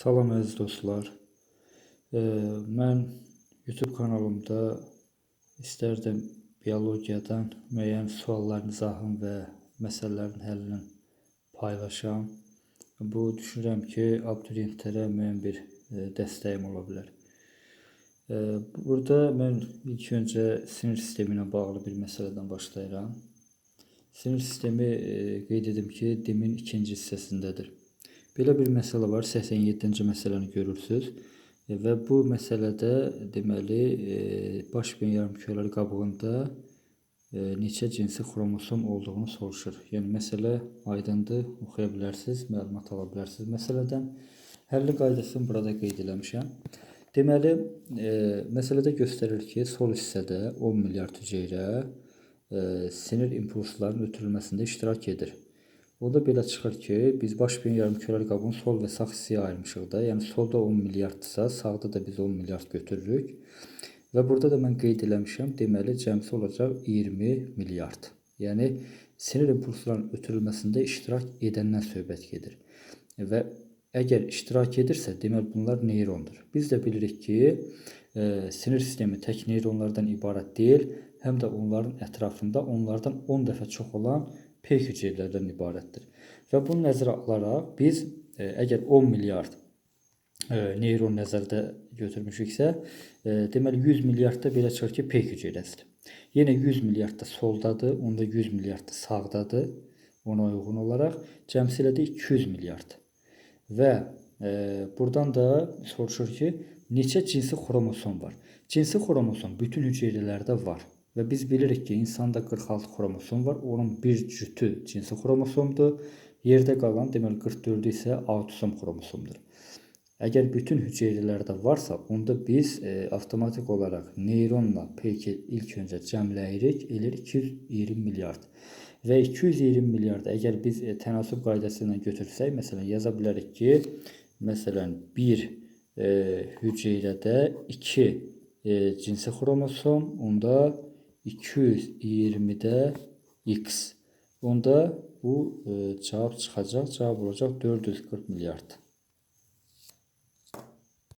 Salam əziz dostlar. Ee, mən YouTube kanalımda istərdim biologiyadan müəyyən sualların izahını və məsələlərin həllini paylaşam. Bu düşünürəm ki, abituriyentlərə müəyyən bir e, dəstəyim ola bilər. Ee, Burada mən ilk öncə sinir sistemi ilə bağlı bir məsələdən başlayıram. Sinir sistemi e, qeyd edim ki, demin ikinci hissəsindədir. Belə bir məsələ var, 87-ci məsələni görürsüz E, və bu məsələdə deməli e, baş beyin yarımkürələri qabığında e, neçə cinsi xromosom olduğunu soruşur. Yəni məsələ aydındır, oxuya bilərsiniz, məlumat ala bilərsiniz məsələdən. Həlli qaydasını burada qeyd eləmişəm. Deməli, e, məsələdə göstərilir ki, sol hissədə 10 milyard hüceyrə e, sinir impulslarının ötürülməsində iştirak edir. O da belə çıxır ki, biz baş beyin yarımkürəli qabığın sol və sağ hissəyə ayırmışıq da. Yəni solda 10 milyarddırsa, sağda da biz 10 milyard götürürük. Və burada da mən qeyd eləmişəm, deməli cəmsi olacaq 20 milyard. Yəni sinir impulslarının ötürülməsində iştirak edəndən söhbət gedir. Və əgər iştirak edirsə, deməli bunlar neyrondur. Biz də bilirik ki, e, sinir sistemi tək neyronlardan ibarət deyil, həm də onların ətrafında onlardan 10 dəfə çox olan P hüceyrələrdən ibarətdir. Və bunu nəzərə alaraq biz e, əgər 10 milyard e, neyron nəzərdə götürmüşüksə, e, deməli 100 milyardda belə çıxır ki, P hüceyrəsidir. Yenə 100 milyard da soldadır, onda 100 milyard da sağdadır. Ona uyğun olaraq cəmsi elədi 200 milyard. Və e, buradan da soruşur ki, neçə cinsi xromosom var? Cinsi xromosom bütün hüceyrələrdə var. Və biz bilirik ki, insanda 46 xromosom var. Onun bir cütü cinsi xromosomdur. Yerdə qalan deməli 44-ü isə autosom xromosomdur. Əgər bütün hüceyrələrdə varsa, onda biz e, avtomatik olaraq neyronla peki ilk öncə cəmləyirik, eləyir 220 milyard. Və 220 milyard əgər biz e, tənasüb qaydası ilə götürsək, məsələn yaza bilərik ki, məsələn bir e, hüceyrədə 2 e, cinsi xromosom, onda 220'de x. Onda bu e, cevap çıkacak. Cevap olacak 440 milyard.